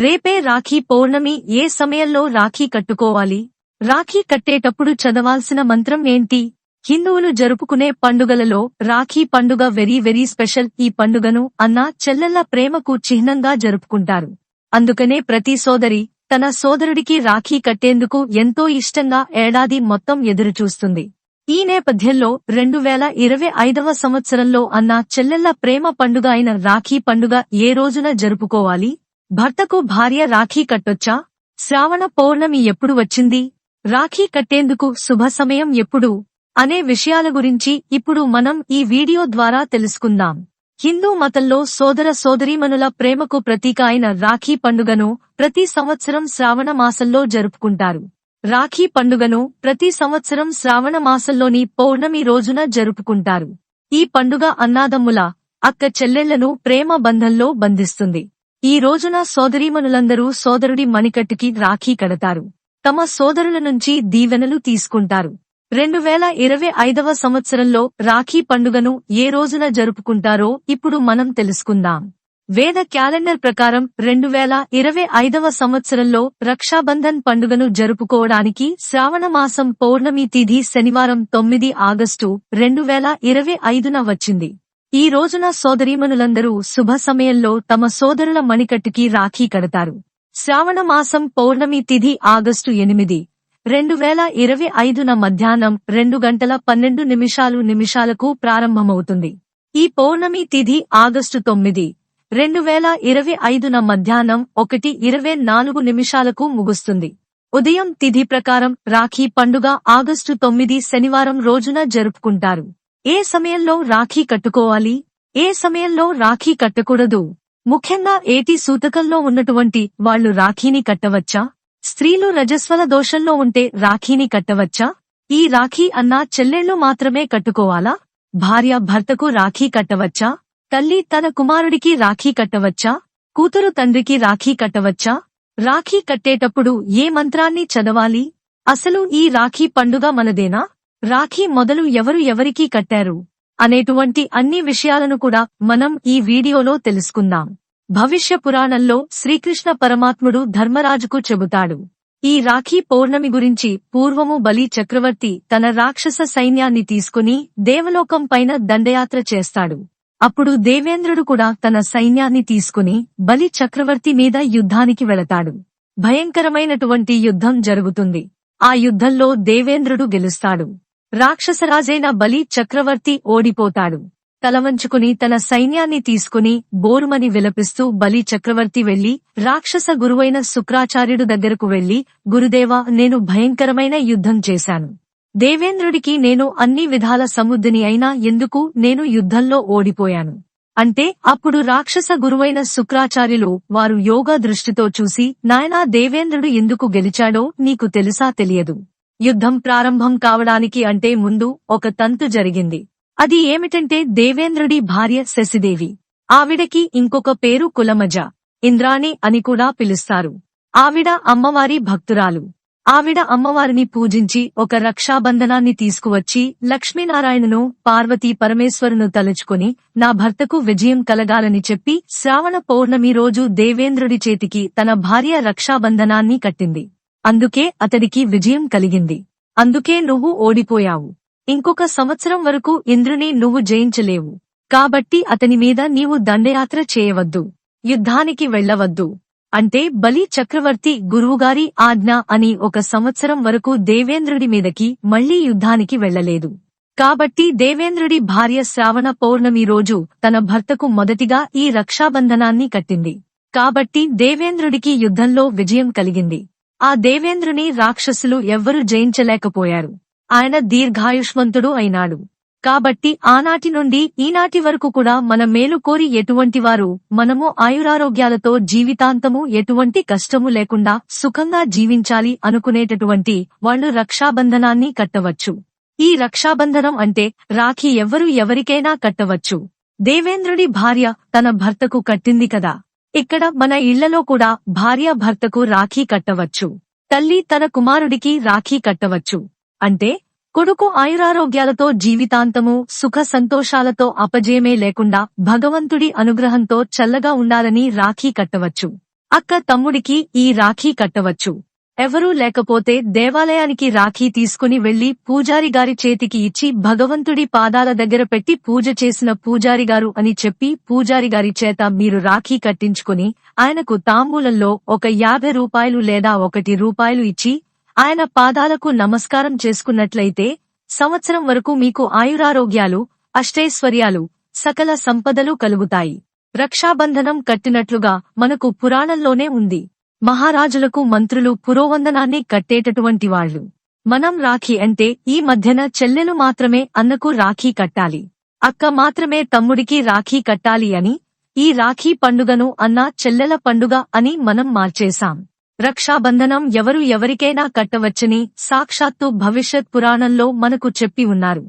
రేపే రాఖీ పౌర్ణమి ఏ సమయంలో రాఖీ కట్టుకోవాలి? రాఖీ కట్టేటప్పుడు చదవాల్సిన మంత్రం ఏంటి? హిందువులు జరుపుకునే పండుగలలో రాఖీ పండుగ వెరీ వెరీ స్పెషల్. ఈ పండుగను అన్న చెల్లెళ్ళ ప్రేమకు చిహ్నంగా జరుపుకుంటారు. అందుకనే ప్రతి సోదరి తన సోదరుడికి రాఖీ కట్టేందుకు ఎంతో ఇష్టంగా ఏడాది మొత్తం ఎదురుచూస్తుంది. ఈ నేపథ్యంలో రెండు వేల ఇరవై ఐదవ సంవత్సరంలో అన్న చెల్లెళ్ళ ప్రేమ పండుగ అయిన రాఖీ పండుగ ఏ రోజున జరుపుకోవాలి? భర్తకు భార్య రాఖీ కట్టొచ్చా? శ్రావణ పౌర్ణమి ఎప్పుడు వచ్చింది? రాఖీ కట్టేందుకు శుభ సమయం ఎప్పుడు? అనే విషయాల గురించి ఇప్పుడు మనం ఈ వీడియో ద్వారా తెలుసుకుందాం. హిందూ మతంలో సోదర సోదరీమణుల ప్రేమకు ప్రతీక అయిన రాఖీ పండుగను ప్రతి సంవత్సరం శ్రావణ మాసంలో జరుపుకుంటారు. రాఖీ పండుగను ప్రతి సంవత్సరం శ్రావణ మాసంలోని పౌర్ణమి రోజున జరుపుకుంటారు. ఈ పండుగ అన్నాదమ్ముల అక్క చెల్లెళ్ళను ప్రేమ బంధంలో బంధిస్తుంది. ఈ రోజున సోదరీమణులందరూ సోదరుడి మణికట్టుకి రాఖీ కడతారు. తమ సోదరుల నుంచి దీవెనలు తీసుకుంటారు. రెండు వేల ఇరవై ఐదవ సంవత్సరంలో రాఖీ పండుగను ఏ రోజున జరుపుకుంటారో ఇప్పుడు మనం తెలుసుకుందాం. వేద క్యాలెండర్ ప్రకారం రెండు వేల ఇరవై ఐదవ సంవత్సరంలో రక్షాబంధన్ పండుగను జరుపుకోవడానికి శ్రావణమాసం పౌర్ణమి తిథి శనివారం తొమ్మిది ఆగస్టు రెండు వేల ఇరవై ఐదున వచ్చింది. ఈ రోజున సోదరీమణులందరూ శుభ సమయంలో తమ సోదరుల మణికట్టుకి రాఖీ కడతారు. శ్రావణ మాసం పౌర్ణమి తిథి ఆగస్టు ఎనిమిది రెండు వేల ఇరవై ఐదున మధ్యాహ్నం రెండు గంటల పన్నెండు నిమిషాలు నిమిషాలకు ప్రారంభమవుతుంది. ఈ పౌర్ణమి తిథి ఆగస్టు తొమ్మిది రెండు వేల ఇరవై ఐదున మధ్యాహ్నం ఒకటి ఇరవై నాలుగు నిమిషాలకు ముగుస్తుంది. ఉదయం తిథి ప్రకారం రాఖీ పండుగ ఆగస్టు తొమ్మిది శనివారం రోజున జరుపుకుంటారు. ఏ సమయంలో రాఖీ కట్టుకోవాలి? ఏ సమయంలో రాఖీ కట్టకూడదు? ముఖ్యంగా ఏటి సూతకంలో ఉన్నటువంటి వాళ్ళు రాఖీని కట్టవచ్చా? స్త్రీలు రజస్వల దోషంలో ఉంటే రాఖీని కట్టవచ్చా? ఈ రాఖీ అన్నా చెల్లెళ్ళు మాత్రమే కట్టుకోవాలా? భార్య భర్తకు రాఖీ కట్టవచ్చా? తల్లి తన కుమారుడికి రాఖీ కట్టవచ్చా? కూతురు తండ్రికి రాఖీ కట్టవచ్చా? రాఖీ కట్టేటప్పుడు ఏ మంత్రాన్ని చదవాలి? అసలు ఈ రాఖీ పండుగ మనదేనా? రాఖీ మొదలు ఎవరు ఎవరికీ కట్టారు అనేటువంటి అన్ని విషయాలను కూడా మనం ఈ వీడియోలో తెలుసుకుందాం. భవిష్య పురాణంలో శ్రీకృష్ణ పరమాత్ముడు ధర్మరాజుకు చెబుతాడు. ఈ రాఖీ పౌర్ణమి గురించి పూర్వము బలి చక్రవర్తి తన రాక్షస సైన్యాన్ని తీసుకుని దేవలోకం పైన దండయాత్ర చేస్తాడు. అప్పుడు దేవేంద్రుడు కూడా తన సైన్యాన్ని తీసుకుని బలి చక్రవర్తి మీద యుద్ధానికి వెళతాడు. భయంకరమైనటువంటి యుద్ధం జరుగుతుంది. ఆ యుద్ధంలో దేవేంద్రుడు గెలుస్తాడు. రాక్షసరాజైన బలి చక్రవర్తి ఓడిపోతాడు. తలవంచుకుని తన సైన్యాన్ని తీసుకుని బోరుమని విలపిస్తూ బలి చక్రవర్తి వెళ్ళి రాక్షస గురువైన శుక్రాచార్యుడు దగ్గరకు వెళ్ళి గురుదేవా నేను భయంకరమైన యుద్ధం చేశాను. దేవేంద్రుడికి నేను అన్ని విధాల సముద్దిని అయినా ఎందుకు నేను యుద్ధంలో ఓడిపోయాను? అంటే అప్పుడు రాక్షస గురువైన శుక్రాచార్యులు వారు యోగా దృష్టితో చూసి నాయనా దేవేంద్రుడు ఎందుకు గెలిచాడో నీకు తెలుసా తెలియదు. యుద్ధం ప్రారంభం కావడానికి అంటే ముందు ఒక తంతు జరిగింది. అది ఏమిటంటే దేవేంద్రుడి భార్య శశిదేవి. ఆవిడకి ఇంకొక పేరు కులమజ. ఇంద్రాణి అని కూడా పిలుస్తారు. ఆవిడ అమ్మవారి భక్తురాలు. ఆవిడ అమ్మవారిని పూజించి ఒక రక్షాబంధనాన్ని తీసుకువచ్చి లక్ష్మీనారాయణను పార్వతీ పరమేశ్వరును తలుచుకుని నా భర్తకు విజయం కలగాలని చెప్పి శ్రావణ పౌర్ణమి రోజు దేవేంద్రుడి చేతికి తన భార్య రక్షాబంధనాన్ని కట్టింది. అందుకే అతడికి విజయం కలిగింది. అందుకే నువ్వు ఓడిపోయావు. ఇంకొక సంవత్సరం వరకు ఇంద్రుని నువ్వు జయించలేవు. కాబట్టి అతని మీద నీవు దండయాత్ర చేయవద్దు. యుద్ధానికి వెళ్ళవద్దు అంటే బలి చక్రవర్తి గురువుగారి ఆజ్ఞ అని ఒక సంవత్సరం వరకు దేవేంద్రుడి మీదకి మళ్ళీ యుద్ధానికి వెళ్ళలేదు కాబట్టి దేవేంద్రుడి భార్య శ్రావణ పౌర్ణమి రోజు తన భర్తకు మొదటిగా ఈ రక్షాబంధనాన్ని కట్టింది. కాబట్టి దేవేంద్రుడికి యుద్ధంలో విజయం కలిగింది. ఆ దేవేంద్రుని రాక్షసులు ఎవ్వరూ జయించలేకపోయారు. ఆయన దీర్ఘాయుష్మంతుడు అయినాడు. కాబట్టి ఆనాటి నుండి ఈనాటి వరకు కూడా మన మేలు కోరి ఎటువంటి వారు మనము ఆయురారోగ్యాలతో జీవితాంతము ఎటువంటి కష్టము లేకుండా సుఖంగా జీవించాలి అనుకునేటటువంటి వాళ్ళు రక్షాబంధనాన్ని కట్టవచ్చు. ఈ రక్షాబంధనం అంటే రాఖీ ఎవ్వరు ఎవరికైనా కట్టవచ్చు. దేవేంద్రుడి భార్య తన భర్తకు కట్టింది కదా. ఇక్కడ మన ఇళ్ళలో కూడా భార్య భర్తకు రాఖీ కట్టవచ్చు. తల్లి తన కుమారుడికి రాఖీ కట్టవచ్చు. అంటే కొడుకు ఆయురారోగ్యాలతో జీవితాంతము సుఖ సంతోషాలతో అపజయమే లేకుండా భగవంతుడి అనుగ్రహంతో చల్లగా ఉండాలని రాఖీ కట్టవచ్చు. అక్క తమ్ముడికి ఈ రాఖీ కట్టవచ్చు. ఎవరూ లేకపోతే దేవాలయానికి రాఖీ తీసుకుని వెళ్ళి పూజారిగారి చేతికి ఇచ్చి భగవంతుడి పాదాల దగ్గర పెట్టి పూజ చేసిన పూజారిగారు అని చెప్పి పూజారిగారి చేత మీరు రాఖీ కట్టించుకుని ఆయనకు తాంబూలంలో ఒక యాభై రూపాయలు లేదా ఒకటి రూపాయలు ఇచ్చి ఆయన పాదాలకు నమస్కారం చేసుకున్నట్లయితే సంవత్సరం వరకు మీకు ఆయురారోగ్యాలు అష్టైశ్వర్యాలు సకల సంపదలు కలుగుతాయి. రక్షాబంధనం కట్టినట్లుగా మనకు పురాణంలోనే ఉంది. మహారాజులకు మంత్రులు పురోవందనాన్ని కట్టేటటువంటి వాళ్ళు. మనం రాఖీ అంటే ఈ మధ్యన చెల్లెలు మాత్రమే అన్నకు రాఖీ కట్టాలి. అక్క మాత్రమే తమ్ముడికి రాఖీ కట్టాలి అని ఈ రాఖీ పండుగను అన్న చెల్లెల పండుగ అని మనం మార్చేశాం. రక్షాబంధనం ఎవరు ఎవరికైనా కట్టవచ్చని సాక్షాత్తు భవిష్యత్ పురాణంలో మనకు చెప్పి ఉన్నారు.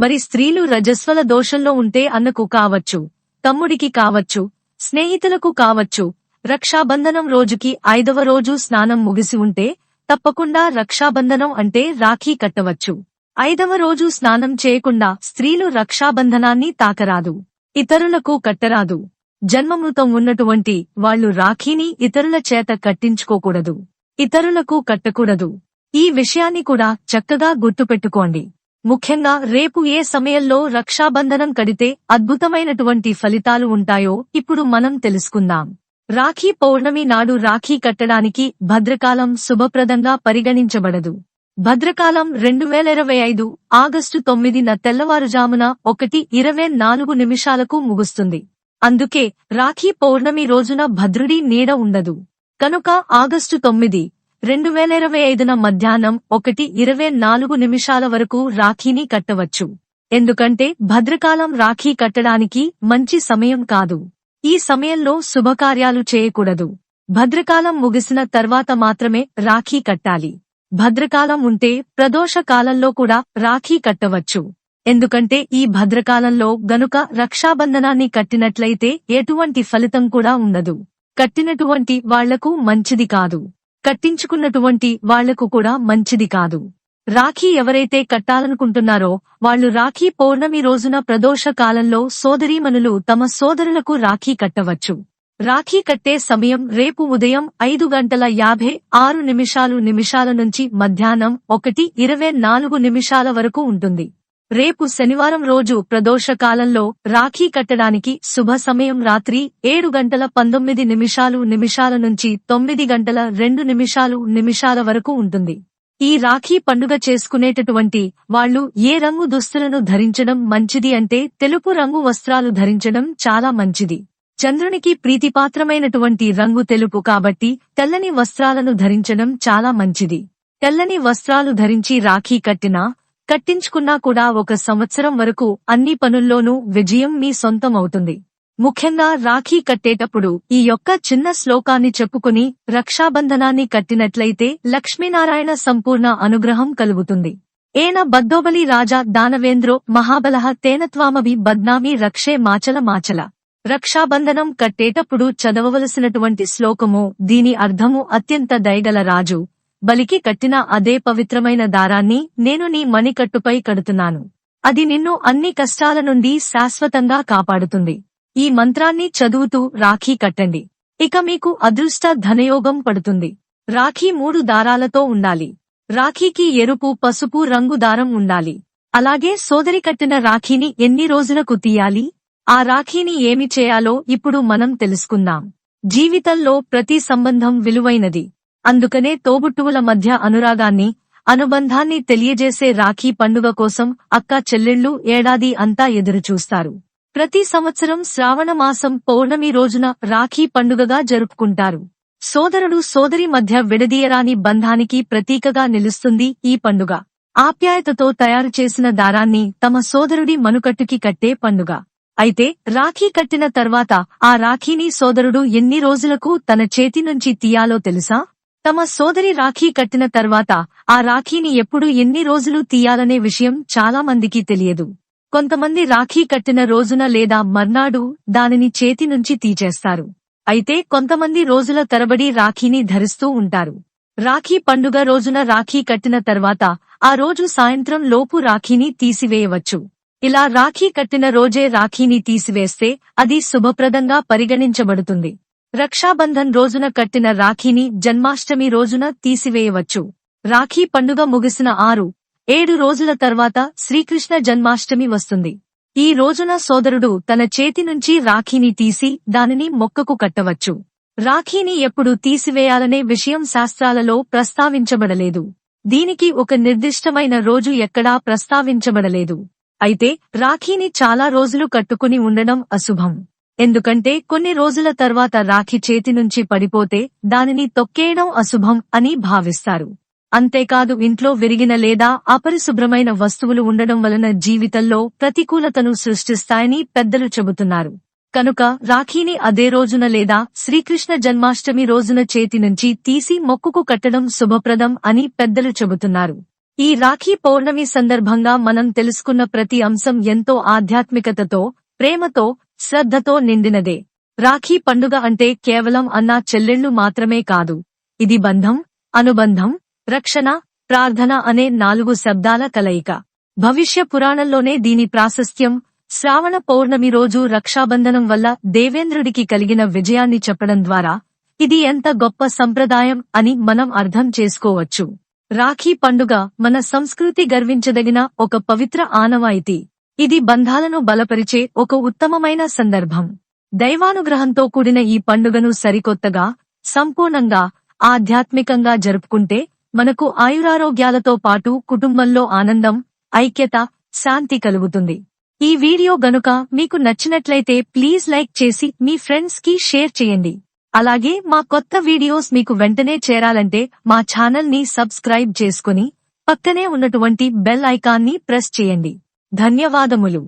మరి స్త్రీలు రజస్వల దోషంలో ఉంటే అన్నకు కావచ్చు తమ్ముడికి కావచ్చు స్నేహితులకు కావచ్చు రక్షాబంధనం రోజుకి ఐదవ రోజు స్నానం ముగిసి ఉంటే తప్పకుండా రక్షాబంధనం అంటే రాఖీ కట్టవచ్చు. ఐదవ రోజు స్నానం చేయకుండా స్త్రీలు రక్షాబంధనాన్ని తాకరాదు ఇతరులకు కట్టరాదు. జన్మమృతం ఉన్నటువంటి వాళ్ళు రాఖీని ఇతరుల చేత కట్టించుకోకూడదు ఇతరులకు కట్టకూడదు. ఈ విషయాన్ని కూడా చక్కగా గుర్తుపెట్టుకోండి. ముఖ్యంగా రేపు ఏ సమయంలో రక్షాబంధనం కడితే అద్భుతమైనటువంటి ఫలితాలు ఉంటాయో ఇప్పుడు మనం తెలుసుకుందాం. రాఖీ పౌర్ణమి నాడు రాఖీ కట్టడానికి భద్రకాలం శుభప్రదంగా పరిగణించబడదు. భద్రకాలం రెండు వేల ఇరవై ఐదు ఆగస్టు తొమ్మిదిన తెల్లవారుజామున ఒకటి ఇరవై నాలుగు నిమిషాలకు ముగుస్తుంది. అందుకే రాఖీ పౌర్ణమి రోజున భద్రుడి నీడ ఉండదు. కనుక ఆగస్టు తొమ్మిది రెండు వేల ఇరవై ఐదున మధ్యాహ్నం ఒకటి ఇరవై నాలుగు నిమిషాల వరకు రాఖీని కట్టవచ్చు. ఎందుకంటే భద్రకాలం రాఖీ కట్టడానికి మంచి సమయం కాదు. ఈ సమయంలో శుభకార్యాలు చేయకూడదు. భద్రకాలం ముగిసిన తర్వాత మాత్రమే రాఖీ కట్టాలి. భద్రకాలం ఉంటే ప్రదోష కాలంలో కూడా రాఖీ కట్టవచ్చు. ఎందుకంటే ఈ భద్రకాలంలో గనుక రక్షాబంధనాన్ని కట్టినట్లయితే ఎటువంటి ఫలితం కూడా ఉండదు. కట్టినటువంటి వాళ్ళకు మంచిది కాదు. కట్టించుకున్నటువంటి వాళ్ళకు కూడా మంచిది కాదు. రాఖీ ఎవరైతే కట్టాలనుకుంటున్నారో వాళ్ళు రాఖీ పౌర్ణమి రోజున ప్రదోష కాలంలో సోదరీమణులు తమ సోదరులకు రాఖీ కట్టవచ్చు. రాఖీ కట్టే సమయం రేపు ఉదయం ఐదు గంటల యాభై ఆరు నిమిషాలు నిమిషాల నుంచి మధ్యాహ్నం ఒకటి ఇరవై నాలుగు నిమిషాల వరకు ఉంటుంది. రేపు శనివారం రోజు ప్రదోష కాలంలో రాఖీ కట్టడానికి శుభ సమయం రాత్రి ఏడు గంటల పంతొమ్మిది నిమిషాలు నిమిషాల నుంచి తొమ్మిది గంటల రెండు నిమిషాలు నిమిషాల వరకు ఉంటుంది. ఈ రాఖీ పండుగ చేసుకునేటటువంటి వాళ్ళు ఏ రంగు దుస్తులను ధరించడం మంచిది అంటే తెలుపు రంగు వస్త్రాలు ధరించడం చాలా మంచిది. చంద్రునికి ప్రీతిపాత్రమైనటువంటి రంగు తెలుపు కాబట్టి తెల్లని వస్త్రాలను ధరించడం చాలా మంచిది. తెల్లని వస్త్రాలు ధరించి రాఖీ కట్టినా కట్టించుకున్నా కూడా ఒక సంవత్సరం వరకు అన్ని పనుల్లోనూ విజయం మీ సొంతం అవుతుంది ముఖ్యంగా రాఖీ కట్టేటప్పుడు ఈ యొక్క చిన్న శ్లోకాన్ని చెప్పుకుని రక్షాబంధనాన్ని కట్టినట్లయితే లక్ష్మీనారాయణ సంపూర్ణ అనుగ్రహం కలుగుతుంది. ఏన బద్దోబలి రాజా దానవేంద్రో మహాబలహ తేనత్వామవి బద్నామి రక్షే మాచల మాచల. రక్షాబంధనం కట్టేటప్పుడు చదవవలసినటువంటి శ్లోకము దీని అర్థము అత్యంత దయగల రాజు. బలికి కట్టిన అదే పవిత్రమైన దారాన్ని నేను నీ మణికట్టుపై కడుతున్నాను. అది నిన్ను అన్ని కష్టాల నుండి శాశ్వతంగా కాపాడుతుంది. ఈ మంత్రాన్ని చదువుతూ రాఖీ కట్టండి. ఇక మీకు అదృష్ట ధనయోగం పడుతుంది. రాఖీ మూడు దారాలతో ఉండాలి. రాఖీకి ఎరుపు పసుపు రంగు దారం ఉండాలి. అలాగే సోదరి కట్టిన రాఖీని ఎన్ని రోజులకు తీయాలి? ఆ రాఖీని ఏమి చేయాలో ఇప్పుడు మనం తెలుసుకుందాం. జీవితంలో ప్రతి సంబంధం విలువైనది. అందుకనే తోబుట్టువుల మధ్య అనురాగాన్ని అనుబంధాన్ని తెలియజేసే రాఖీ పండుగ కోసం అక్క చెల్లెళ్ళు ఏడాది అంతా ఎదురుచూస్తారు. ప్రతి సంవత్సరం శ్రావణ మాసం పౌర్ణమి రోజున రాఖీ పండుగగా జరుపుకుంటారు. సోదరుడు సోదరి మధ్య విడదీయరాని బంధానికి ప్రతీకగా నిలుస్తుంది ఈ పండుగ. ఆప్యాయతతో తయారు చేసిన దారాన్ని తమ సోదరుడి మనుకట్టుకి కట్టే పండుగ. అయితే రాఖీ కట్టిన తర్వాత ఆ రాఖీని సోదరుడు ఎన్ని రోజులకు తన చేతి నుంచి తీయాలో తెలుసా? తమ సోదరి రాఖీ కట్టిన తర్వాత ఆ రాఖీని ఎప్పుడు ఎన్ని రోజులు తీయాలనే విషయం చాలా మందికి తెలియదు. కొంతమంది రాఖీ కట్టిన రోజున లేదా మర్నాడు దానిని చేతి నుంచి తీచేస్తారు. అయితే కొంతమంది రోజుల తరబడి రాఖీని ధరిస్తూ ఉంటారు. రాఖీ పండుగ రోజున రాఖీ కట్టిన తర్వాత ఆ రోజు సాయంత్రం లోపు రాఖీని తీసివేయవచ్చు. ఇలా రాఖీ కట్టిన రోజే రాఖీని తీసివేస్తే అది శుభప్రదంగా పరిగణించబడుతుంది. రక్షాబంధన్ రోజున కట్టిన రాఖీని జన్మాష్టమి రోజున తీసివేయవచ్చు. రాఖీ పండుగ ముగిసిన ఆరు ఏడు రోజుల తర్వాత శ్రీకృష్ణ జన్మాష్టమి వస్తుంది. ఈ రోజున సోదరుడు తన చేతి నుంచి రాఖీని తీసి దానిని మొక్కకు కట్టవచ్చు. రాఖీని ఎప్పుడు తీసివేయాలనే విషయం శాస్త్రాలలో ప్రస్తావించబడలేదు. దీనికి ఒక నిర్దిష్టమైన రోజు ఎక్కడా ప్రస్తావించబడలేదు. అయితే రాఖీని చాలా రోజులు కట్టుకుని ఉండడం అశుభం. ఎందుకంటే కొన్ని రోజుల తర్వాత రాఖీ చేతి నుంచి పడిపోతే దానిని తొక్కేయడం అశుభం అని భావిస్తారు. అంతేకాదు ఇంట్లో విరిగిన లేదా అపరిశుభ్రమైన వస్తువులు ఉండడం వలన జీవితంలో ప్రతికూలతను సృష్టిస్తాయని పెద్దలు చెబుతున్నారు. కనుక రాఖీని అదే రోజున లేదా శ్రీకృష్ణ జన్మాష్టమి రోజున చేతి నుంచి తీసి మొక్కుకు కట్టడం శుభప్రదం అని పెద్దలు చెబుతున్నారు. ఈ రాఖీ పౌర్ణమి సందర్భంగా మనం తెలుసుకున్న ప్రతి అంశం ఎంతో ఆధ్యాత్మికతతో ప్రేమతో శ్రద్ధతో నిండినదే. రాఖీ పండుగ అంటే కేవలం అన్నా చెల్లెళ్ళు మాత్రమే కాదు. ఇది బంధం అనుబంధం రక్షణ ప్రార్థన అనే నాలుగు శబ్దాల కలయిక. భవిష్య పురాణంలోనే దీని ప్రాశస్త్యం శ్రావణ పౌర్ణమి రోజు రక్షాబంధనం వల్ల దేవేంద్రుడికి కలిగిన విజయాన్ని చెప్పడం ద్వారా ఇది ఎంత గొప్ప సంప్రదాయం అని మనం అర్థం చేసుకోవచ్చు. రాఖీ పండుగ మన సంస్కృతి గర్వించదగిన ఒక పవిత్ర ఆనవాయితీ ఇది బంధాలను బలపరిచే ఒక ఉత్తమమైన సందర్భం. దైవానుగ్రహంతో కూడిన ఈ పండుగను సరికొత్తగా సంపూర్ణంగా ఆధ్యాత్మికంగా జరుపుకుంటే మనకు ఆయురారోగ్యాలతో పాటు కుటుంబంలో ఆనందం ఐక్యత శాంతి కలుగుతుంది. ఈ వీడియో గనుక మీకు నచ్చినట్లయితే ప్లీజ్ లైక్ చేసి మీ ఫ్రెండ్స్కి షేర్ చేయండి. అలాగే మా కొత్త వీడియోస్ మీకు వెంటనే చేరాలంటే మా ఛానల్ని సబ్స్క్రైబ్ చేసుకుని పక్కనే ఉన్నటువంటి బెల్ ఐకాన్ని ప్రెస్ చేయండి. ధన్యవాదములు.